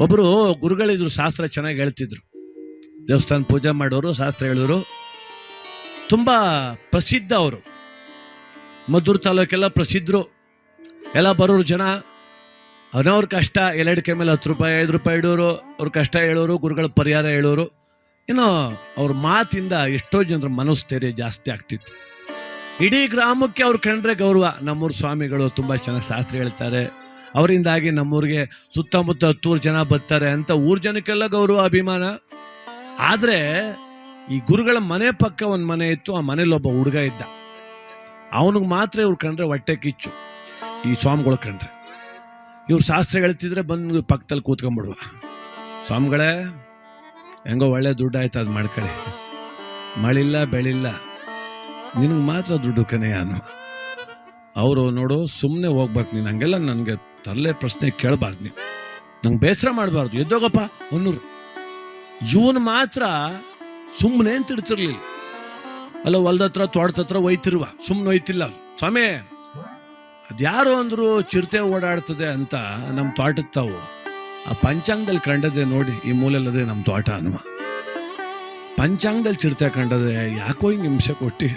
ಒಬ್ಬರು ಗುರುಗಳಿದ್ರು, ಶಾಸ್ತ್ರ ಚೆನ್ನಾಗಿ ಹೇಳ್ತಿದ್ರು. ದೇವಸ್ಥಾನ ಪೂಜೆ ಮಾಡೋರು, ಶಾಸ್ತ್ರ ಹೇಳೋರು. ತುಂಬ ಪ್ರಸಿದ್ಧ ಅವರು. ಮದ್ದೂರು ತಾಲೂಕೆಲ್ಲ ಪ್ರಸಿದ್ಧರು. ಎಲ್ಲ ಬರೋರು ಜನ. ಅವನವ್ರ ಕಷ್ಟ ಎಲ್ಲಡಿಕೆ ಮೇಲೆ ಹತ್ತು ರೂಪಾಯಿ, ಐದು ರೂಪಾಯಿ ಇಡೋರು. ಅವ್ರ ಕಷ್ಟ ಹೇಳೋರು, ಗುರುಗಳ ಪರಿಹಾರ ಹೇಳೋರು. ಏನೋ ಅವ್ರ ಮಾತಿಂದ ಎಷ್ಟೋ ಜನರ ಮನಸ್ಥೈರ್ಯ ಜಾಸ್ತಿ ಆಗ್ತಿತ್ತು. ಇಡೀ ಗ್ರಾಮಕ್ಕೆ ಅವ್ರು ಕಂಡ್ರೆ ಗೌರವ. ನಮ್ಮೂರು ಸ್ವಾಮಿಗಳು ತುಂಬ ಚೆನ್ನಾಗಿ ಶಾಸ್ತ್ರ ಹೇಳ್ತಾರೆ. ಅವರಿಂದಾಗಿ ನಮ್ಮೂರಿಗೆ ಸುತ್ತಮುತ್ತ ಹತ್ತೂರು ಜನ ಬರ್ತಾರೆ ಅಂತ ಊರ್ ಜನಕ್ಕೆಲ್ಲ ಗೌರವ, ಅಭಿಮಾನ. ಆದರೆ ಈ ಗುರುಗಳ ಮನೆ ಪಕ್ಕ ಒಂದು ಮನೆ ಇತ್ತು, ಆ ಮನೇಲಿ ಒಬ್ಬ ಹುಡುಗ ಇದ್ದ. ಅವನಿಗೆ ಮಾತ್ರ ಇವ್ರು ಕಂಡ್ರೆ ಹೊಟ್ಟೆ ಕಿಚ್ಚು. ಈ ಸ್ವಾಮಿಗಳು ಕಂಡ್ರೆ. ಇವ್ರು ಶಾಸ್ತ್ರ ಹೇಳ್ತಿದ್ರೆ ಬಂದು ಪಕ್ಕದಲ್ಲಿ ಕೂತ್ಕೊಂಡ್ಬಿಡುವ. ಸ್ವಾಮಿಗಳೇ, ಹೆಂಗೋ ಒಳ್ಳೆ ದುಡ್ಡು ಆಯ್ತು ಅದು ಮಾಡ್ಕೊಳ್ಳಿ ಮಳಿಲ್ಲ, ಬೆಳಿಲ್ಲ. ನಿನಗೆ ಮಾತ್ರ ದುಡ್ಡು ಕನೆಯ ಅವರು ನೋಡು ಸುಮ್ಮನೆ ಹೋಗ್ಬೇಕು ನೀನು. ಹಂಗೆಲ್ಲ ನನಗೆ ತರಲೆ ಪ್ರಶ್ನೆ ಕೇಳಬಾರ್ದು ನೀವು. ನಂಗೆ ಬೇಸರ ಮಾಡಬಾರ್ದು. ಎದ್ದೋಗಪ್ಪ ಒನ್ನೂರು ಇವನು ಮಾತ್ರ ಸುಮ್ಮನೆ ಅಂತ ಇಡ್ತಿರ್ಲಿಲ್ಲ ಅಲ್ಲ ಹೊಲ್ದ ಹತ್ರ ತೋಟದ ಹತ್ರ ಒಯ್ತಿರುವ. ಸುಮ್ಮನೆ ಒಯ್ತಿಲ್ಲ. ಸ್ವಾಮಿ, ಅದ್ಯಾರು ಅಂದ್ರು ಚಿರತೆ ಓಡಾಡ್ತದೆ ಅಂತ ನಮ್ಮ ತೋಟದ ತಾವು ಆ ಪಂಚಾಂಗದಲ್ಲಿ ಕಂಡದೆ ನೋಡಿ, ಈ ಮೂಲೆಲ್ಲದೆ ನಮ್ಮ ತೋಟ ಅನ್ನುವ. ಪಂಚಾಂಗದಲ್ಲಿ ಚಿರತೆ ಕಂಡದೆ ಯಾಕೋ ಹಿಂಗೆ ಹಿಂಸೆ ಕೊಟ್ಟಿ.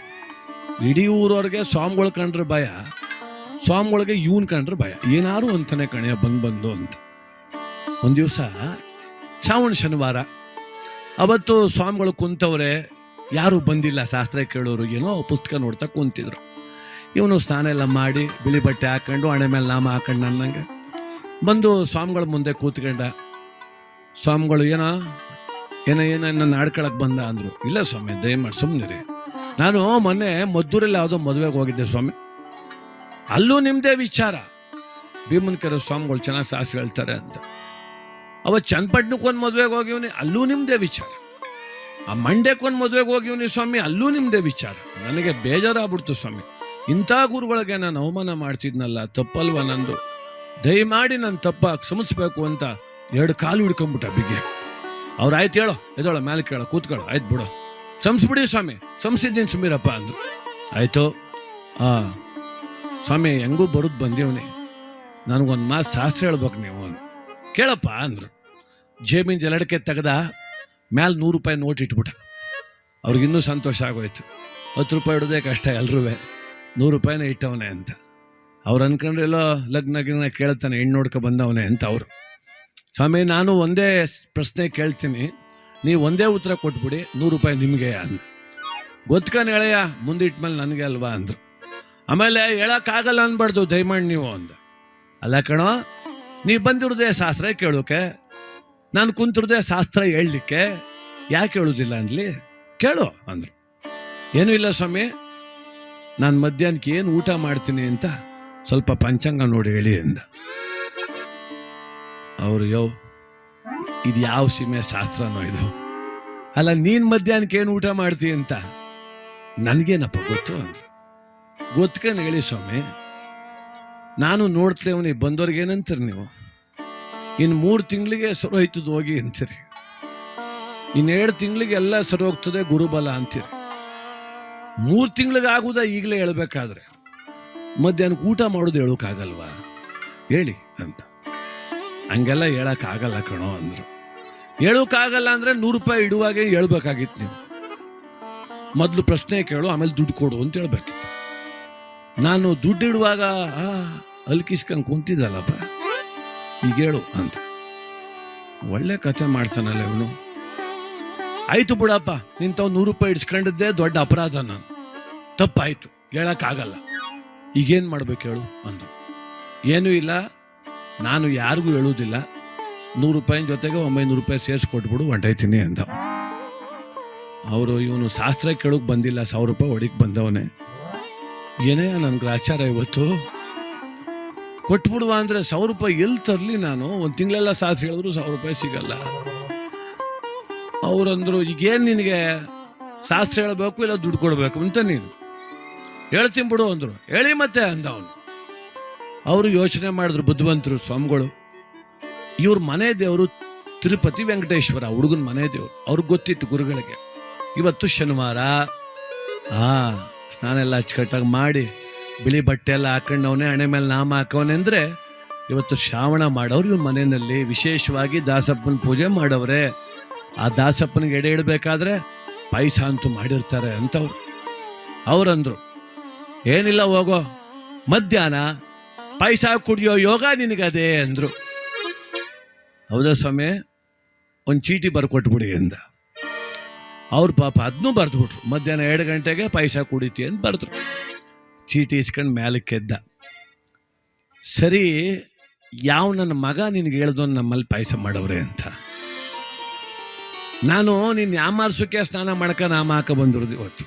ಇಡೀ ಊರವ್ರಿಗೆ ಸ್ವಾಮಿಗಳು ಕಂಡ್ರೆ ಭಯ. ಸ್ವಾಮಿಗಳಿಗೆ ಇವನ್ ಕಂಡ್ರೆ ಭಯ. ಏನಾರು ಅಂತಾನೆ ಕಣೆಯ ಬಂದು ಬಂದು ಅಂತ. ಒಂದು ದಿವಸ ಶ್ರಾವಣ ಶನಿವಾರ. ಅವತ್ತು ಸ್ವಾಮಿಗಳು ಕುಂತವ್ರೆ, ಯಾರು ಬಂದಿಲ್ಲ, ಶಾಸ್ತ್ರ ಕೇಳೋರು, ಏನೋ ಪುಸ್ತಕ ನೋಡ್ತಾ ಕುಂತಿದ್ರು. ಇವನು ಸ್ನಾನ ಎಲ್ಲ ಮಾಡಿ, ಬಿಳಿ ಬಟ್ಟೆ ಹಾಕೊಂಡು, ಹಣೆ ಮೇಲೆ ನಾಮ ಹಾಕೊಂಡು ನನ್ನಂಗೆ ಬಂದು ಸ್ವಾಮಿಗಳ ಮುಂದೆ ಕೂತ್ಕೊಂಡ. ಸ್ವಾಮಿಗಳು ಏನೋ ಏನೋ ಏನೋ ನನ್ನ ಆಡ್ಕೊಳಕ್ಕೆ ಬಂದ ಅಂದ್ರು. ಇಲ್ಲ ಸ್ವಾಮಿ, ದಯಮಾಡಿ ಸುಮ್ಮನೆ ನಾನು ಮೊನ್ನೆ ಮದ್ದೂರಲ್ಲಿ ಯಾವುದೋ ಮದುವೆಗೆ ಹೋಗಿದ್ದೆ ಸ್ವಾಮಿ. ಅಲ್ಲೂ ನಿಮ್ಮದೇ ವಿಚಾರ. ಭೀಮನ್ಕರ ಸ್ವಾಮಿಗಳು ಚೆನ್ನಾಗಿ ಸಾಸಿ ಹೇಳ್ತಾರೆ ಅಂತ. ಅವ ಚನ್ನಪಟ್ಟಣಕ್ಕೊಂದು ಮದುವೆಗೆ ಹೋಗಿವ್ನಿ ಅಲ್ಲೂ ನಿಮ್ಮದೇ ವಿಚಾರ. ಆ ಮಂಡ್ಯಕ್ಕೊಂದು ಮದುವೆಗೆ ಹೋಗಿವ್ನಿ ಸ್ವಾಮಿ, ಅಲ್ಲೂ ನಿಮ್ಮದೇ ವಿಚಾರ. ನನಗೆ ಬೇಜಾರಾಗ್ಬಿಡ್ತು ಸ್ವಾಮಿ. ಇಂಥ ಗುರುಗಳಿಗೆ ನಾನು ಅವಮಾನ ಮಾಡ್ತಿದ್ನಲ್ಲ ತಪ್ಪಲ್ವ ನಂದು? ದಯಮಾಡಿ ನನ್ನ ತಪ್ಪ ಕ್ಷಮಿಸ್ಬೇಕು ಅಂತ ಎರಡು ಕಾಲು ಹಿಡ್ಕೊಂಬಿಟ್ಟ ಬಿಗ್ಗೆ. ಅವ್ರು ಆಯ್ತು ಹೇಳೋ ಎದೋಳ ಮೇಲೆ ಕೇಳೋ, ಕೂತ್ಕೊಳ್ಳೋ, ಆಯ್ತು ಬಿಡೋ. ಕ್ಷಮಿಸ್ಬಿಡಿ ಸ್ವಾಮಿ, ಕ್ಷಮಿಸಿದ್ದೀನಿ ಸುಮೀರಪ್ಪ ಅಂದ್ರು. ಆಯಿತು? ಆ. ಸ್ವಾಮಿ, ಹೆಂಗೂ ಬರೋದು ಬಂದೇವನಿ. ನನಗೊಂದು ಮಾತು ಶಾಸ್ತ್ರ ಹೇಳ್ಬೇಕು ನೀವು. ಕೇಳಪ್ಪ ಅಂದರು. ಜೇಬಿನ ಜಲಡಕ್ಕೆ ತೆಗೆದ ಮ್ಯಾಲೆ ನೂರು ರೂಪಾಯಿ ನೋಟ್ ಇಟ್ಬಿಟ್ಟ. ಅವ್ರಿಗಿನ್ನೂ ಸಂತೋಷ ಆಗೋಯ್ತು. ಹತ್ತು ರೂಪಾಯಿ ಇಡೋದೇ ಕಷ್ಟ ಎಲ್ರೂ ನೂರು ರೂಪಾಯಿನ ಇಟ್ಟವನೆ ಅಂತ. ಅವ್ರು ಅನ್ಕೊಂಡ್ರೆ ಎಲ್ಲೋ ಲಗ್ನ ಗಿಗ್ನ ಕೇಳ್ತಾನೆ ಹೆಣ್ಣು ನೋಡ್ಕೊ ಬಂದವನೆ ಅಂತ ಅವರು. ಸ್ವಾಮಿ, ನಾನು ಒಂದೇ ಪ್ರಶ್ನೆ ಕೇಳ್ತೀನಿ. ನೀವು ಒಂದೇ ಉತ್ತರ ಕೊಟ್ಬಿಡಿ, ನೂರು ರೂಪಾಯಿ ನಿಮಗೆ ಅಂದ ಗೊತ್ಕನ್ ಹೇಳಯ್ಯ ಮುಂದಿಟ್ಮೇಲೆ ನನಗೆ ಅಲ್ವಾ ಅಂದ್ರು. ಆಮೇಲೆ ಹೇಳೋಕ್ಕಾಗಲ್ಲ ಅನ್ಬಾರ್ದು, ದಯಮಾಡಿ ನೀವು ಅಂದ. ಅಲ್ಲ ಕಣೋ ನೀ ಬಂದಿರೋದೇ ಶಾಸ್ತ್ರ ಕೇಳೋಕೆ, ನಾನು ಕುಂತಿರೋದೇ ಶಾಸ್ತ್ರ ಹೇಳಲಿಕ್ಕೆ ಯಾಕೆ ಹೇಳೋದಿಲ್ಲ ಅಂದ್ಲಿ? ಕೇಳು ಅಂದ್ರು. ಏನೂ ಇಲ್ಲ ಸ್ವಾಮಿ, ನಾನು ಮಧ್ಯಾಹ್ನಕ್ಕೆ ಏನು ಊಟ ಮಾಡ್ತೀನಿ ಅಂತ ಸ್ವಲ್ಪ ಪಂಚಾಂಗ ನೋಡಿ ಹೇಳಿ ಅಂದ. ಅವರು, ಯೋ, ಇದು ಯಾವ ಸೀಮೆ ಶಾಸ್ತ್ರನೋ ಇದು? ಅಲ್ಲ, ನೀನ್ ಮಧ್ಯಾಹ್ನಕ್ಕೆ ಏನು ಊಟ ಮಾಡ್ತೀಯ ಅಂತ? ನನಗೇನಪ್ಪ ಗೊತ್ತು ಅಂದ್ರು. ಗೊತ್ಕನ್ ಹೇಳಿ ಸ್ವಾಮಿ. ನಾನು ನೋಡ್ತೇವನಿ ಬಂದವ್ರಿಗೆ ಏನಂತೀರಿ ನೀವು? ಇನ್ನು ಮೂರು ತಿಂಗಳಿಗೆ ಸರ್ ಹೋಯ್ತದ ಹೋಗಿ ಅಂತೀರಿ. ಇನ್ನು ಎರಡು ತಿಂಗಳಿಗೆ ಎಲ್ಲ ಸರಿ ಹೋಗ್ತದೆ ಗುರುಬಲ ಅಂತೀರಿ. ಮೂರು ತಿಂಗಳಿಗೆ ಆಗುದ ಈಗಲೇ ಹೇಳ್ಬೇಕಾದ್ರೆ. ಮಧ್ಯಾಹ್ನಕ್ಕೆ ಊಟ ಮಾಡೋದು ಹೇಳೋಕ್ಕಾಗಲ್ವಾ? ಹೇಳಿ ಅಂತ. ಹಂಗೆಲ್ಲ ಹೇಳೋಕ್ಕಾಗಲ್ಲ ಕಣೋ ಅಂದ್ರು. ಹೇಳೋಕ್ಕಾಗಲ್ಲ ಅಂದ್ರೆ ನೂರು ರೂಪಾಯಿ ಇಡುವಾಗೆ ಹೇಳ್ಬೇಕಾಗಿತ್ತು ನೀವು. ಮೊದಲು ಪ್ರಶ್ನೆ ಕೇಳು, ಆಮೇಲೆ ದುಡ್ಡು ಕೊಡು ಅಂತ ಹೇಳ್ಬೇಕು. ನಾನು ದುಡ್ಡಿಡುವಾಗ ಅಲ್ಕಿಸ್ಕೊಂಡ್ ಕುಂತಿದ್ದಲ್ಲಪ್ಪ. ಈಗ ಹೇಳು ಅಂತ. ಒಳ್ಳೆ ಕಥೆ ಮಾಡ್ತಾನಲ್ಲ ಇವನು. ಆಯ್ತು ಬಿಡಪ್ಪ ನಿಂತವ್ ನೂರು ರೂಪಾಯಿ ಇಡ್ಸ್ಕೊಂಡಿದ್ದೆ ದೊಡ್ಡ ಅಪರಾಧ ನಾನು. ತಪ್ಪಾಯ್ತು, ಹೇಳಕ್ಕಾಗಲ್ಲ. ಈಗೇನು ಮಾಡ್ಬೇಕು ಹೇಳು ಅಂದ್ರು ಏನೂ ಇಲ್ಲ, ನಾನು ಯಾರಿಗೂ ಹೇಳುವುದಿಲ್ಲ. ನೂರು ರೂಪಾಯಿ ಜೊತೆಗೆ ಒಂಬೈನೂರು ರೂಪಾಯಿ ಸೇರಿಸ್ಕೊಟ್ಬಿಡು ಹೊಂಟೈತೀನಿ ಅಂದ. ಅವರು ಇವನು ಶಾಸ್ತ್ರ ಕೇಳೋಕೆ ಬಂದಿಲ್ಲ, ಸಾವಿರ ರೂಪಾಯಿ ಹೊಡಿಕ್ ಬಂದವನೇ. ಏನೇ ನನ್ಗೆ ಆಚಾರ ಇವತ್ತು? ಕೊಟ್ಬಿಡುವ ಅಂದ್ರೆ ಸಾವಿರ ರೂಪಾಯಿ ಎಲ್ಲಿ ತರಲಿ ನಾನು? ಒಂದು ತಿಂಗಳೆಲ್ಲ ಸಾಸ್ ಹೇಳಿದ್ರು ಸಾವಿರ ರೂಪಾಯಿ ಸಿಗಲ್ಲ. ಅವ್ರಂದ್ರು, ಈಗೇನು ನಿನಗೆ ಶಾಸ್ತ್ರ ಹೇಳಬೇಕು ಇಲ್ಲ ದುಡ್ಡು ಕೊಡಬೇಕು? ಅಂತ ನೀನು. ಹೇಳ್ತೀನಿ ಬಿಡು, ಅಂದ್ರು. ಹೇಳಿ ಮತ್ತೆ, ಅಂದ ಅವನು. ಅವರು ಯೋಚನೆ ಮಾಡಿದ್ರು ಬುದ್ಧಿವಂತರು, ಸ್ವಾಮಿಗಳು. ಇವ್ರ ಮನೆ ದೇವರು ತಿರುಪತಿ ವೆಂಕಟೇಶ್ವರ ಹುಡುಗನ ಮನೆ ದೇವರು. ಅವ್ರಿಗೆ ಗೊತ್ತಿತ್ತು ಗುರುಗಳಿಗೆ. ಇವತ್ತು ಶನಿವಾರ. ಆ. ಸ್ನಾನ ಎಲ್ಲ ಅಚ್ಚುಕಟ್ಟಾಗಿ ಮಾಡಿ, ಬಿಳಿ ಬಟ್ಟೆ ಎಲ್ಲ ಹಾಕೊಂಡವನೇ, ಹಣೆ ಮೇಲೆ ನಾಮ ಹಾಕೋನೆಂದ್ರೆ ಇವತ್ತು ಶ್ರಾವಣ ಮಾಡೋರು ಇವ್ರ ಮನೆಯಲ್ಲಿ. ವಿಶೇಷವಾಗಿ ದಾಸಪ್ಪನ ಪೂಜೆ ಮಾಡವ್ರೆ. ಆ ದಾಸಪ್ಪನಿಗೆ ಎಡೆ ಇಡಬೇಕಾದ್ರೆ ಪಾಯಸ ಅಂತೂ ಮಾಡಿರ್ತಾರೆ ಅಂತವ್ರು. ಅವ್ರಂದ್ರು, ಏನಿಲ್ಲ ಹೋಗೋ, ಮಧ್ಯಾಹ್ನ ಪಾಯಸ ಕುಡಿಯೋ ಯೋಗ ನಿನಗದೇ ಅಂದರು. ಹೌದಾ ಸ್ವಾಮಿ? ಒಂದು ಚೀಟಿ ಬರ್ಕೊಟ್ಬಿಡಿ ಅಂದ. ಅವ್ರ ಪಾಪ ಅದನ್ನೂ ಬರೆದ್ಬಿಟ್ರು. ಮಧ್ಯಾಹ್ನ ಎರಡು ಗಂಟೆಗೆ ಪಾಯಸ ಕುಡಿತಿ ಅಂತ ಬರೆದ್ರು. ಚೀಟಿ ಇಸ್ಕೊಂಡು ಮ್ಯಾಲಕ್ಕೆ ಎದ್ದ. ಸರಿ, ಯಾವ ನನ್ನ ಮಗ ನಿನಗೆ ಹೇಳ್ದು ನಮ್ಮಲ್ಲಿ ಪಾಯಸ ಮಾಡವ್ರೆ ಅಂತ. ನಾನು ನಿನ್ನ ಯಾಮಾರ್ಸೋಕೆ ಸ್ನಾನ ಮಾಡ್ಕ ನಾಮ ಹಾಕ ಬಂದಿರೋದು ಇವತ್ತು.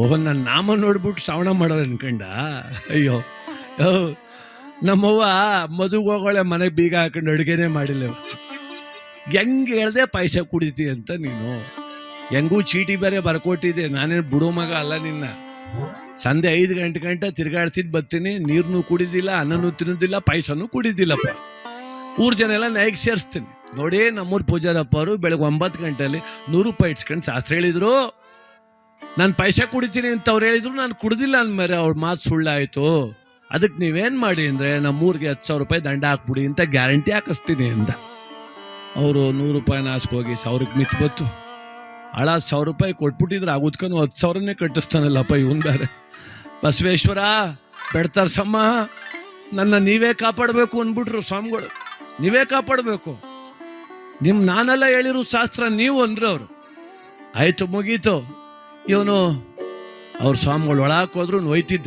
ಓಹೋ ನನ್ನ ನಾಮ ನೋಡ್ಬಿಟ್ಟು ಶ್ರವಣ ಮಾಡೋರು ಅನ್ಕಂಡ? ಅಯ್ಯೋ. ನಮ್ಮವ್ವ ಮದುವೆ ಹೋಗೋಳೆ ಮನೆಗೆ ಬೀಗ ಹಾಕೊಂಡು ಅಡುಗೆನೇ ಮಾಡಿಲ್ಲ ಇವತ್ತು. ಹೆಂಗೆ ಹೇಳ್ದೆ ಪಾಯಸ ಕುಡಿತಿ ಅಂತ ನೀನು? ಹೆಂಗೂ ಚೀಟಿ ಬೇರೆ ಬರ್ಕೊಟ್ಟಿದ್ದೆ. ನಾನೇನು ಬಿಡೋ ಮಗ ಅಲ್ಲ ನಿನ್ನ. ಸಂಜೆ ಐದು ಗಂಟೆ ಗಂಟೆ ತಿರ್ಗಾಡ್ತಿದ್ದು ಬರ್ತೀನಿ. ನೀರನ್ನು ಕುಡಿದಿಲ್ಲ, ಅನ್ನನೂ ತಿನ್ನೋದಿಲ್ಲ ಪಾಯಸನೂ ಕುಡಿದಿಲ್ಲಪ್ಪ. ಊರ್ ಜನ ಎಲ್ಲ ನಾಯಿಗೆ ಸೇರಿಸ್ತೀನಿ. ನೋಡಿ ನಮ್ಮೂರು ಪೂಜಾರಪ್ಪ ಅವರು ಬೆಳಗ್ಗೆ ಒಂಬತ್ತು ಗಂಟೆಯಲ್ಲಿ ನೂರು ರೂಪಾಯಿ ಇಟ್ಸ್ಕೊಂಡು ಶಾಸ್ತ್ರ ಹೇಳಿದ್ರು. ನಾನು ಪೈಸೆ ಕುಡಿತೀನಿ ಅಂತ ಅವ್ರು ಹೇಳಿದ್ರು, ನಾನು ಕುಡ್ದಿಲ್ಲ ಅಂದ್ಮೇಲೆ ಅವ್ರ ಮಾತು ಸುಳ್ಳಾಯಿತು. ಅದಕ್ಕೆ ನೀವೇನು ಮಾಡಿ ಅಂದರೆ ನಮ್ಮೂರಿಗೆ ಹತ್ತು ಸಾವಿರ ರೂಪಾಯಿ ದಂಡ ಹಾಕ್ಬಿಡಿ ಅಂತ ಗ್ಯಾರಂಟಿ ಹಾಕಿಸ್ತೀನಿ ಅಂದ. ಅವರು ನೂರು ರೂಪಾಯಿನ ಹೋಗಿ ಸಾವಿರಕ್ಕೆ ಮಿತ್ ಬತ್ತು ಹಳ ಸಾವಿರ ರೂಪಾಯಿ ಕೊಟ್ಬಿಟ್ಟಿದ್ರೆ ಆಗುತ್ಕೊಂಡು ಹತ್ತು ಸಾವಿರನೇ ಕಟ್ಟಿಸ್ತಾನಲ್ಲಪ್ಪ ಇವನ್ ಬೇರೆ ಬಸವೇಶ್ವರ, ಬೆಡ್ತಾರ ಸಮ್ಮ, ನನ್ನ ನೀವೇ ಕಾಪಾಡಬೇಕು ಅಂದ್ಬಿಟ್ರು ಸ್ವಾಮಿಗಳು. ನೀವೇ ಕಾಪಾಡಬೇಕು. ನಿಮ್ಮ ನಾನೆಲ್ಲ ಹೇಳಿರೋ ಶಾಸ್ತ್ರ ನೀವು ಅಂದ್ರು ಅವರು. ಆಯಿತು, ಮುಗೀತು. ಇವನು ಅವ್ರ ಸ್ವಾಮಿಗಳು ಒಳಕ್ಕೆ ಹೋದ್ರು ಒಯ್ತಿದ್ದ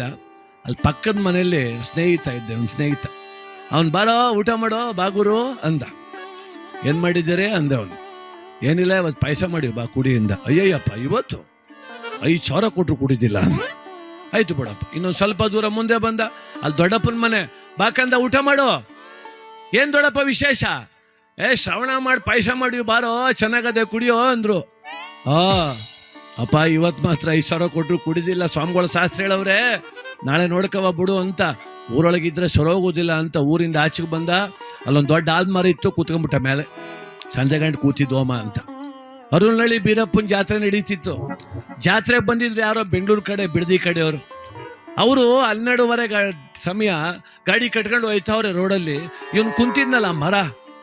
ಅಲ್ಲಿ ಪಕ್ಕದ ಮನೆಯಲ್ಲಿ ಸ್ನೇಹಿತ ಇದ್ದೆ, ಅವ್ನ ಸ್ನೇಹಿತ. ಅವ್ನು, ಬಾರೋ, ಊಟ ಮಾಡೋ, ಬಾಗುರು, ಅಂದ. ಏನು ಮಾಡಿದ್ದೀರಿ ಅಂದೆ ಅವನು ಏನಿಲ್ಲ, ಇವತ್ತು ಪಾಯಸ ಮಾಡಿ ಬಾ ಕುಡಿಯಿಂದ. ಅಯ್ಯಯ್ಯಪ್ಪ, ಇವತ್ತು? ಐದು ಸಾವಿರ ಕೊಟ್ಟರು ಕುಡಿದಿಲ್ಲ ಆಯ್ತು ಬಿಡಪ್ಪ, ಇನ್ನೊಂದು ಸ್ವಲ್ಪ ದೂರ ಮುಂದೆ ಬಂದ. ಅಲ್ಲಿ ದೊಡ್ಡಪ್ಪನ ಮನೆ. ಬಾಕಂದ ಊಟ ಮಾಡು. ಏನು ದೊಡ್ಡಪ್ಪ ವಿಶೇಷ? ಏ, ಶ್ರವಣ ಮಾಡಿ, ಪಾಯಸ ಮಾಡಿ ಬಾರೋ, ಚೆನ್ನಾಗದೆ ಕುಡಿಯೋ ಅಂದ್ರು. ಆ, ಅಪ್ಪ ಇವತ್ತು ಮಾತ್ರ ಐದು ಸಾವಿರ ಕೊಟ್ಟರು ಕುಡಿದಿಲ್ಲ. ಸ್ವಾಮಿಗಳ ಶಾಸ್ತ್ರ ಹೇಳವ್ರೆ, ನಾಳೆ ನೋಡ್ಕವ ಬಿಡು ಅಂತ. ಊರೊಳಗಿದ್ರೆ ಸರೋಗೋದಿಲ್ಲ ಅಂತ ಊರಿಂದ ಆಚೆಗೆ ಬಂದ. ಅಲ್ಲೊಂದು ದೊಡ್ಡ ಆಲ್ಮರ ಇತ್ತು, ಕೂತ್ಕೊಂಡ್ಬಿಟ್ಟ ಮೇಲೆ. ಸಂಜೆ ಗಂಟೆ ಕೂತಿದ್ದೋಮ ಅಂತ. ಅರುಳ್ನಳ್ಳಿ ಬೀರಪ್ಪನ ಜಾತ್ರೆ ನಡೀತಿತ್ತು. ಜಾತ್ರೆಗೆ ಬಂದಿದ್ರು ಯಾರೋ ಬೆಂಗಳೂರು ಕಡೆ, ಬಿಡದಿ ಕಡೆಯವರು. ಅವರು ಹನ್ನೆರಡುವರೆ ಗಾ, ಸಮಯ ಗಾಡಿ ಕಟ್ಕೊಂಡು ಹೋಯ್ತವ್ರೆ ರೋಡಲ್ಲಿ. ಇವನು ಕುಂತಿದ್ನಲ್ಲ ಆ ಮರ?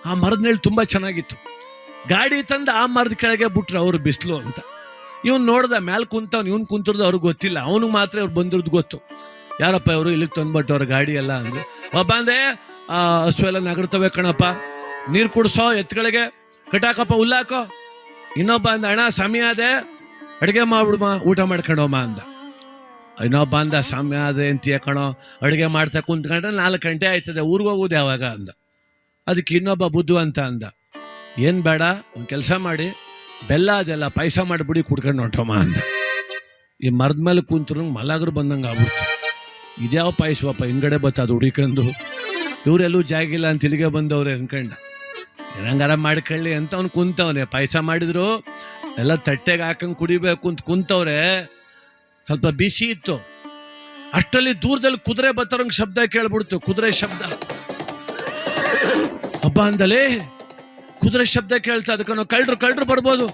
ಆ ಮರದ ನೆರಳು ತುಂಬ ಚೆನ್ನಾಗಿತ್ತು. ಗಾಡಿ ತಂದು ಆ ಮರದ ಕೆಳಗೆ ಬಿಟ್ರು ಅವರು ಬಿಸಿಲು ಅಂತ. ಇವನು ನೋಡ್ದ ಮ್ಯಾಲ್ ಕುಂತವ್ನು, ಇವ್ನು ಕುಂತಿರೋದು ಅವ್ರಿಗೆ ಗೊತ್ತಿಲ್ಲ. ಅವನಿಗೆ ಮಾತ್ರ ಅವ್ರು ಬಂದಿರೋದು ಗೊತ್ತು. ಯಾರಪ್ಪ ಇವರು ಇಲ್ಲಿಗೆ ತಂದ್ಬಿಟ್ಟು ಅವ್ರ ಗಾಡಿ ಎಲ್ಲ ಅಂದ್ರೆ. ಒಬ್ಬ ಅಂದೆ ಆ ಹಸು ಎಲ್ಲ ನಗರ್ತವೆ ಕಣಪ್ಪ. ನೀರು ಕುಡಿಸೋ ಎತ್ತುಗಳಿಗೆ ಕಟಾಕಪ್ಪ ಉಲ್ಲಾಕೋ ಇನ್ನೊಬ್ಬ ಅಂದ, ಅಣ್ಣ, ಸಮಯ ಅದೇ. ಅಡುಗೆ ಮಾಡ್ಬಿಡ್ಮ ಊಟ ಮಾಡ್ಕೊಂಡೋಮ ಅಂದ. ಇನ್ನೊಬ್ಬ ಅಂದ, ಸಮಯ ಅದೇ ಅಂತೀಯ ಕಣೋ. ಅಡುಗೆ ಮಾಡ್ತಾ ಕುಂತ್ಕೊಂಡ್ರೆ ನಾಲ್ಕು ಗಂಟೆ ಆಯ್ತದೆ. ಊರಿಗೆ ಹೋಗೋದು ಯಾವಾಗ? ಅಂದ. ಅದಕ್ಕೆ ಇನ್ನೊಬ್ಬ ಬುದ್ಧಿವಂತ ಅಂದ, ಏನು ಬೇಡ, ಒಂದು ಕೆಲಸ ಮಾಡಿ. ಬೆಲ್ಲ ಅದೆಲ್ಲ ಪಾಯಸ ಮಾಡಿಬಿಡಿ, ಕುಡ್ಕೊಂಡು ಹೊಂಟೋಮ ಅಂದ. ಈ ಮರದ ಮೇಲೆ ಕುಂತ್ರು ಮಲಗರು ಬಂದಂಗೆ ಆಗ್ಬಿಡ್ತು. ಇದ್ಯಾವ ಪಾಯಸವಪ್ಪ ಹಿಂಗಡೆ ಬತ್ತದು ಹುಡಿಕೊಂಡು. ಇವರೆಲ್ಲೂ ಜಾಗಿಲ್ಲ ಅಂತ ಇಲ್ಲಿಗೆ ಬಂದವ್ರೆ ಅನ್ಕಂಡ. ಏನಂಗಾರ ಮಾಡ್ಕೊಳ್ಳಿ ಅಂತ ಅವ್ನು ಕುಂತವ್ನೆ. ಪಾಯಸ ಮಾಡಿದ್ರು, ಎಲ್ಲ ತಟ್ಟೆಗೆ ಹಾಕಂಗೆ ಕುಡಿಬೇಕು ಅಂತ ಕುಂತವ್ರೆ. ಸ್ವಲ್ಪ ಬಿಸಿ ಇತ್ತು. ಅಷ್ಟರಲ್ಲಿ ದೂರದಲ್ಲಿ ಕುದುರೆ ಬತ್ತರಂಗ್ ಶಬ್ದ ಕೇಳ್ಬಿಡ್ತು. ಕುದುರೆ ಶಬ್ದ. ಹಬ್ಬ ಅಂದಲೇ ಕುದುರೆ ಶಬ್ದ ಕೇಳ್ತಾ ಅದಕ್ಕೆ ನಾವು ಕಳ್ಳರು ಕಳ್ಳರು ಬರ್ಬೋದು.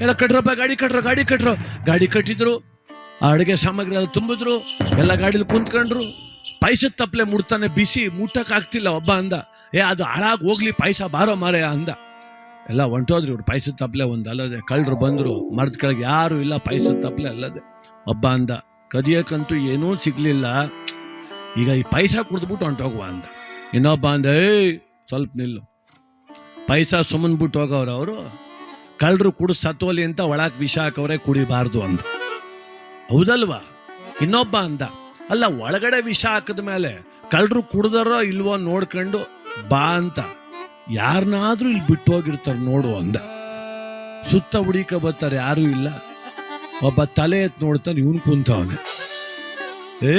ಎಲ್ಲ ಕಟ್ರಪ್ಪ ಗಾಡಿ ಕಟ್ರು ಗಾಡಿ ಕಟ್ರು. ಗಾಡಿ ಕಟ್ಟಿದ್ರು, ಆ ಅಡುಗೆ ಸಾಮಗ್ರಿ ಎಲ್ಲ ತುಂಬಿದ್ರು. ಎಲ್ಲ ಗಾಡಿಲಿ ಕುಂತ್ಕೊಂಡ್ರು. ಪಾಯಸದ ತಪ್ಪಲೆ ಮುಡ್ತಾನೆ, ಬಿಸಿ ಮುಟ್ಟಕ್ಕಾಗ್ತಿಲ್ಲ ಒಬ್ಬ ಅಂದ. ಏ, ಅದು ಹಾಳಾಗಿ ಹೋಗ್ಲಿ ಪಾಯಸ ಬಾರೋ ಮಾರೇ ಅಂದ. ಎಲ್ಲ ಹೊಂಟೋದ್ರಿ ಇವ್ರು ಪಾಯಸದ ತಪ್ಪಲೆ ಒಂದು ಅಲ್ಲದೆ. ಕಳ್ಳರು ಬಂದರು, ಮರದ ಕೆಳಗೆ ಯಾರು ಇಲ್ಲ ಪಾಯಸದ ತಪ್ಪಲೆ ಅಲ್ಲದೆ. ಒಬ್ಬ ಅಂದ, ಕದಿಯಕ್ಕಂತೂ ಏನೂ ಸಿಗ್ಲಿಲ್ಲ. ಈಗ ಈ ಪಾಯಸ ಕುಡಿದ್ಬಿಟ್ಟು ಹೊಂಟೋಗುವ ಅಂದ. ಇನ್ನೊಬ್ಬ ಅಂದ, ಏಯ್, ಸ್ವಲ್ಪ ನಿಲ್ಲು. ಪಾಯಸ ಸುಮ್ಮನ್ ಬಿಟ್ಟು ಹೋಗವ್ರು ಅವರು. ಕಳ್ಳರು ಕುಡು ಸತ್ತೋಲಿ ಅಂತ ಒಳಗೆ ವಿಷ ಹಾಕವ್ರೆ, ಕುಡಿಬಾರ್ದು ಅಂದ. ಹೌದಲ್ವಾ? ಇನ್ನೊಬ್ಬ ಅಂದ ಅಲ್ಲ, ಒಳಗಡೆ ವಿಷ ಹಾಕಿದ ಮೇಲೆ ಕಳ್ಳರು ಕುಡ್ದಾರೋ ಇಲ್ವೋ ನೋಡ್ಕೊಂಡು ಬಾ ಅಂತ. ಯಾರನ್ನಾದ್ರೂ ಇಲ್ಲಿ ಬಿಟ್ಟು ಹೋಗಿರ್ತಾರೆ ನೋಡು ಅಂದ. ಸುತ್ತ ಹುಡಿಕ ಬರ್ತಾರೆ, ಯಾರೂ ಇಲ್ಲ. ಒಬ್ಬ ತಲೆ ಎತ್ ನೋಡ್ತಾನೆ, ಇವನು ಕುಂತವನೆ. ಏ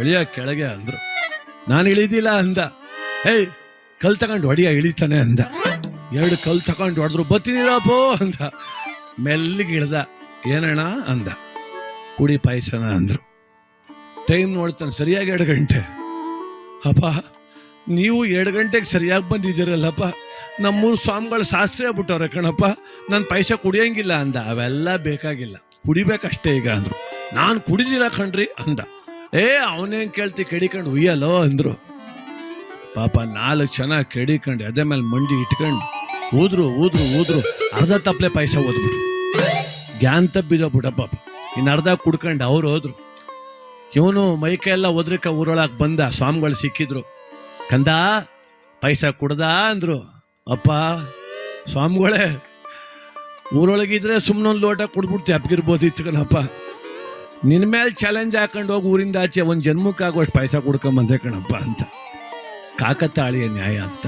ಎಳಿಯ ಕೆಳಗೆ ಅಂದ್ರು. ನಾನು ಇಳಿದಿಲ್ಲ ಅಂದ. ಏಯ್ ಕಲ್ ತಗೊಂಡು ಹೊಡಿಯ, ಇಳಿತಾನೆ ಅಂದ. ಎರಡು ಕಲ್ ತಗೊಂಡು ಹೊಡೆದ್ರು ಬತ್ತೀನಿರಪ್ಪೋ ಅಂದ. ಮೆಲ್ಲಿಗೆ ಇಳ್ದ. ಏನಣ್ಣ ಅಂದ. ಕುಡಿ ಪಾಯಸನ ಅಂದ್ರು. ಟೈಮ್ ನೋಡ್ತಾನೆ, ಸರಿಯಾಗಿ ಎರಡು ಗಂಟೆ. ಅಪ್ಪ, ನೀವು ಎರಡು ಗಂಟೆಗೆ ಸರಿಯಾಗಿ ಬಂದಿದ್ದೀರಲ್ಲಪ್ಪ. ನಮ್ಮೂರು ಸ್ವಾಮಿಗಳು ಶಾಸ್ತ್ರಿ ಆಗ್ಬಿಟ್ಟವ್ರೆ ಕಣಪ್ಪ. ನಾನು ಪೈಸೆ ಕುಡಿಯಂಗಿಲ್ಲ ಅಂದ, ಅವೆಲ್ಲ ಬೇಕಾಗಿಲ್ಲ. ಕುಡಿಬೇಕಷ್ಟೇ ಈಗ ಅಂದರು. ನಾನು ಕುಡಿದಿಲ್ಲ ಕಣ್ರಿ ಅಂದ. ಏ, ಅವನೇನು ಕೇಳ್ತಿ, ಕೆಡಿಕೊಂಡು ಉಯ್ಯಲ್ಲೋ ಅಂದರು. ಪಾಪ ನಾಲ್ಕು ಜನ ಕೆಡಿಕೊಂಡು ಅದೇ ಮೇಲೆ ಮಂಡಿ ಇಟ್ಕೊಂಡು ಊದ್ರು ಊದ್ರು ಊದ್ರು ಅರ್ಧ ತಪ್ಪಲೆ ಪಾಯಸ ಓದ್ಬಿಟ್ರು. ಗ್ಯಾನ್ ತಪ್ಪಿದ ಬಿಡ ಪಾಪ. ಇನ್ನು ಅರ್ಧ ಕುಡ್ಕೊಂಡು ಅವ್ರು ಹೋದ್ರು. ಇವನು ಮೈಕೆ ಎಲ್ಲ ಒದ್ರಿಕ ಊರೊಳಗೆ ಬಂದ, ಸ್ವಾಮಿಗಳು ಸಿಕ್ಕಿದ್ರು. ಕಂದ, ಪೈಸ ಕುಡ್ದ ಅಂದ್ರು. ಅಪ್ಪ, ಸ್ವಾಮಿಗಳೇ, ಊರೊಳಗಿದ್ರೆ ಸುಮ್ಮನೆ ಒಂದು ಲೋಟ ಕುಡ್ಬಿಡ್ತಿ, ಅಪ್ಗಿರ್ಬೋದಿತ್ತು ಕಣಪ್ಪ. ನಿನ್ನ ಮೇಲೆ ಚಾಲೆಂಜ್ ಹಾಕೊಂಡು ಹೋಗಿ ಊರಿಂದ ಆಚೆ ಒಂದು ಜನ್ಮಕ್ಕಾಗುವಷ್ಟು ಪೈಸಾ ಕುಡ್ಕೊಂಬಂದೆ ಕಣಪ್ಪ ಅಂತ. ಕಾಕತಾಳಿಯ ನ್ಯಾಯ ಅಂತ.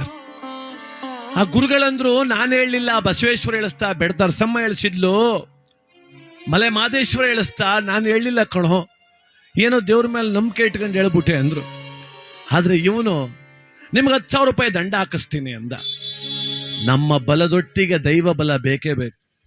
ಆ ಗುರುಗಳಂದ್ರು, ನಾನು ಹೇಳಲಿಲ್ಲ, ಬಸವೇಶ್ವರ ಹೇಳಿಸ್ತಾ ಬೆಡ್ದರ್ಸಮ್ಮ ಹೇಳಿಸಿದ್ಲು ಮಲೆ ಮಾದೇಶ್ವರ ಹೇಳಿಸ್ತಾ ನಾನು ಹೇಳಲಿಲ್ಲ ಕಣೋ. ಏನೋ ದೇವ್ರ ಮೇಲೆ ನಂಬಿಕೆ ಇಟ್ಕೊಂಡು ಹೇಳ್ಬಿಟ್ಟೆ ಅಂದ್ರು. ಆದ್ರೆ ಇವನು, ನಿಮ್ಗೆ ಹತ್ತು ಸಾವಿರ ರೂಪಾಯಿ ದಂಡ ಹಾಕಿಸ್ತೀನಿ ಅಂದ. ನಮ್ಮ ಬಲದೊಟ್ಟಿಗೆ ದೈವ ಬಲ ಬೇಕೇ ಬೇಕು.